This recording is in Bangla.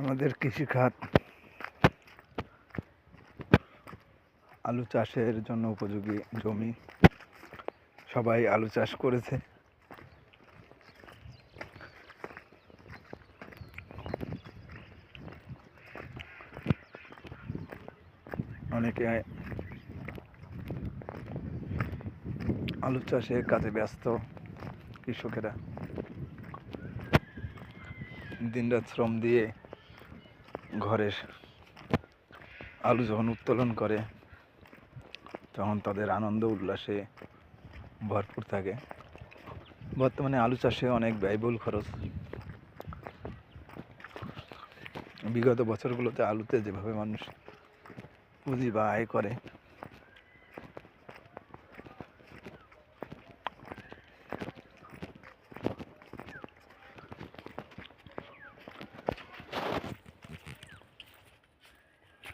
আমাদের কৃষিখাত আলু চাষের জন্য উপযোগী জমি। সবাই আলু চাষ করেছে। অনেকে আলু চাষে কাজে ব্যস্ত কৃষকেরা। দিনরাত শ্রম দিয়ে ঘরের আলু যখন উত্তোলন করে, তখন তাদের আনন্দ উল্লাসে ভরপুর থাকে। বর্তমানে আলু চাষে অনেক ব্যয়বহুল খরচ। বিগত বছরগুলোতে আলুতে যেভাবে মানুষ পুঁজি বা আয় করে